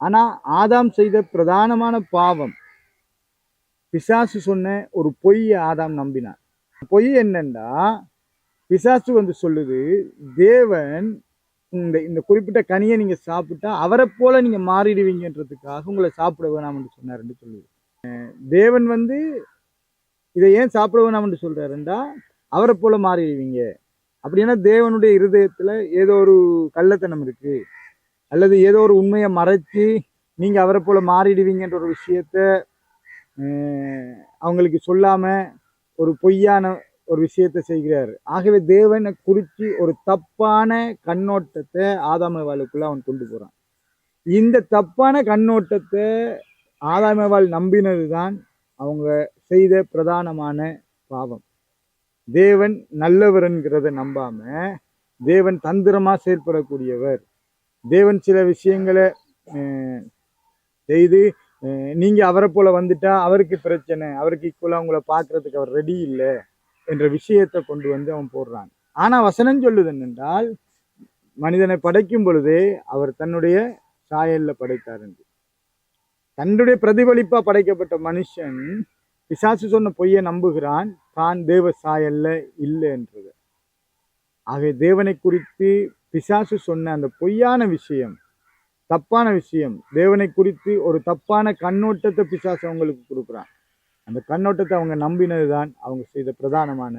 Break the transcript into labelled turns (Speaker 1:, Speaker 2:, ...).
Speaker 1: ஆனா ஆதாம் செய்த பிரதானமான பாவம். பிசாசு சொன்ன ஒரு பொய்யை ஆதாம் நம்பினான் பொய் என்னண்டா பிசாசு வந்து சொல்லுது தேவன் இந்த இந்த குறிப்பிட்ட கனியை நீங்கள் சாப்பிட்டா அவரை போல நீங்க மாறிடுவீங்கன்றதுக்காக உங்களை சாப்பிட வேணாம்னு சொன்னாருன்னு சொல்லுது. தேவன் வந்து இதை ஏன் சாப்பிட வேணாம்னு சொல்கிறாருண்டா அவரை போல மாறிடுவீங்க. அப்படின்னா தேவனுடைய இருதயத்தில் ஏதோ ஒரு கள்ளத்தனம் இருக்கு. அல்லது ஏதோ ஒரு உண்மையை மறைச்சு நீங்கள் அவரை போல் மாறிடுவீங்கன்ற ஒரு விஷயத்த அவங்களுக்கு சொல்லாமல் ஒரு பொய்யான ஒரு விஷயத்தை செய்கிறார். ஆகவே தேவனை குறித்து ஒரு தப்பான கண்ணோட்டத்தை ஆதாமவாளுக்குள்ளே அவன் கொண்டு போகிறான் இந்த தப்பான கண்ணோட்டத்தை ஆதாமவாள் நம்பினது தான் அவங்க செய்த பிரதானமான பாவம். தேவன் நல்லவர்ங்கிறத நம்பாமல் தேவன் தந்திரமாக செயல்படக்கூடியவர் தேவன் சில விஷயங்களை செய்து நீங்கள் அவரை போல் வந்துட்டா அவருக்கு பிரச்சனை அவருக்கு ஈக்குவலாக உங்களை பார்க்கறதுக்கு அவர் ரெடி இல்லை என்ற விஷயத்தை கொண்டு வந்து அவன் போடுறான். ஆனால் வசனம் சொல்லுது என்னென்றால் மனிதனை படைக்கும் பொழுதே அவர் தன்னுடைய சாயல்ல படைத்தார் என்று. தன்னுடைய பிரதிபலிப்பாக படைக்கப்பட்ட மனுஷன் பிசாசு சொன்ன பொய்யை நம்புகிறான் தான் தேவ சாயல்ல இல்லை என்றது. ஆகவே தேவனை குறித்து பிசாசு சொன்ன அந்த பொய்யான விஷயம் தப்பான விஷயம் தேவனை குறித்து ஒரு தப்பான கண்ணோட்டத்தை பிசாசு அவங்களுக்கு கொடுக்குறான். அந்த கண்ணோட்டத்தை அவங்க நம்பினது தான் அவங்க செய்த பிரதானமான